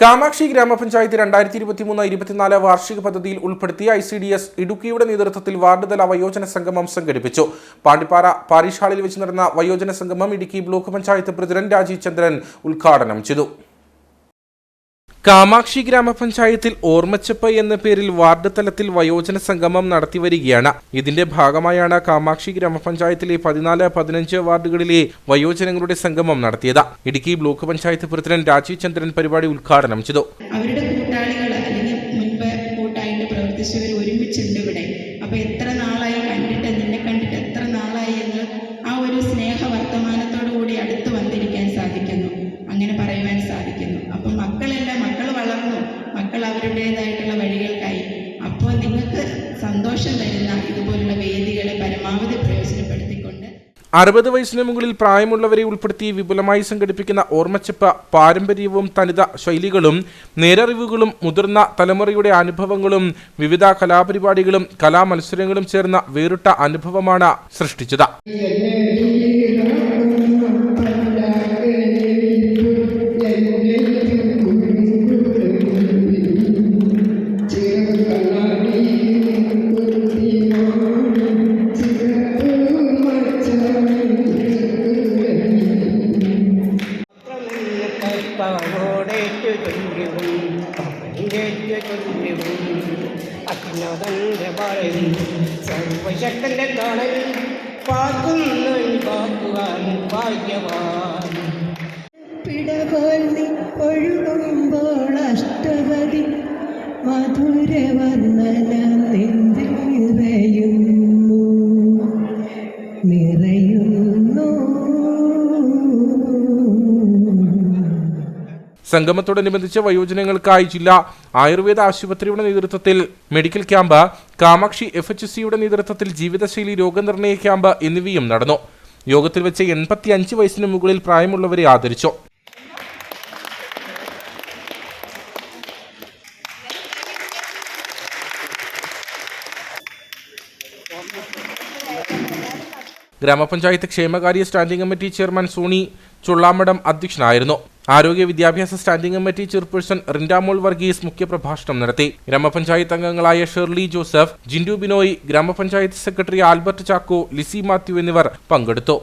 കാമാക്ഷി ഗ്രാമപഞ്ചായത്ത് രണ്ടായിരത്തി ഇരുപത്തി മൂന്ന് ഇരുപത്തിനാല് വാർഷിക പദ്ധതിയിൽ ഉൾപ്പെടുത്തി ഐ സി ഡി എസ് ഇടുക്കിയുടെ നേതൃത്വത്തിൽ വാർഡുതല വയോജന സംഗമം സംഘടിപ്പിച്ചു. പാണ്ടിപ്പാറ പാരിഷ് ഹാളിൽ വെച്ച് നടന്ന വയോജന സംഗമം ഇടുക്കി ബ്ലോക്ക് പഞ്ചായത്ത് പ്രസിഡന്റ് രാജീവ് ചന്ദ്രൻ ഉദ്ഘാടനം ചെയ്തു. കാമാക്ഷി ഗ്രാമപഞ്ചായത്തിൽ ഓർമ്മച്ചപ്പ എന്ന പേരിൽ വാർഡ് തലത്തിൽ വയോജന സംഗമം നടത്തിവരികയാണ് ഇതിന്റെ ഭാഗമായാണ് കാമാക്ഷി ഗ്രാമപഞ്ചായത്തിലെ പതിനാല് പതിനഞ്ച് വാർഡുകളിലെ വയോജനങ്ങളുടെ സംഗമം നടത്തിയത്. ഇടുക്കി ബ്ലോക്ക് പഞ്ചായത്ത് പ്രസിഡന്റ് രാജീവ് ചന്ദ്രൻ പരിപാടി ഉദ്ഘാടനം ചെയ്തു. അവരുടെ കൂട്ടാളികൾ അല്ലെങ്കിൽ മുൻപ് കൂട്ടായിട്ട് പ്രവർത്തിച്ചവർ ഒരുമിച്ചുണ്ട് ഇവിടെ. അപ്പൊ എത്ര നാളായി കണ്ടിട്ട് നിന്നെ കണ്ടിട്ട് ആ ഒരു അവരുടേതായിട്ടുള്ള വഴികൾക്കായി. അപ്പോൾ നിങ്ങൾക്ക് സന്തോഷം തരുന്ന ഇതുപോലുള്ള വേദികളെ പരമാവധി പ്രയോജനപ്പെടുത്തിക്കൊണ്ട് അറുപത് വയസ്സിന് മുകളിൽ പ്രായമുള്ളവരെ ഉൾപ്പെടുത്തി വിപുലമായി സംഘടിപ്പിക്കുന്ന ഓർമ്മച്ചപ്പ് പാരമ്പര്യവും തനിത ശൈലികളും നേരറിവുകളും മുതിർന്ന തലമുറയുടെ അനുഭവങ്ങളും വിവിധ കലാപരിപാടികളും കലാമത്സരങ്ങളും ചേർന്ന വേറിട്ട അനുഭവമാണ് സൃഷ്ടിച്ചത്. അജ്ഞതന്റെ പറയും സർവശക്തന്റെ തണലിൽ പാക്കുന്ന പാക്കുവാൻ ഭാഗ്യവാൻ പിടപോന്നി ഒഴുകുമ്പോൾ അഷ്ടപതി മധുരവർണന നിന്ദിൽ സംഗമത്തോടനുബന്ധിച്ച് വയോജനങ്ങൾക്കായി ജില്ലാ ആയുർവേദ ആശുപത്രിയുടെ നേതൃത്വത്തിൽ medical camp Kamakshi F H സിയുടെ നേതൃത്വത്തിൽ ജീവിതശൈലി രോഗനിർണയ ക്യാമ്പ് എന്നിവയും നടന്നു. യോഗത്തിൽ വെച്ച് എൺപത്തി അഞ്ച് വയസ്സിന് മുകളിൽ പ്രായമുള്ളവരെ ആദരിച്ചു. ഗ്രാമപഞ്ചായത്ത് ക്ഷേമകാര്യ standing committee chairman Soni Chullamadom അധ്യക്ഷനായിരുന്നു. ആരോഗ്യ വിദ്യാഭ്യാസ standing committee chairperson Rindamol Varghese മുഖ്യപ്രഭാഷണം നടത്തി. ഗ്രാമപഞ്ചായത്ത് അംഗങ്ങളായ ഷെർലി ജോസഫ് ജിൻഡു ബിനോയ് ഗ്രാമപഞ്ചായത്ത് സെക്രട്ടറി ആൽബർട്ട് ചാക്കോ ലിസി മാത്യു എന്നിവർ പങ്കെടുത്തു.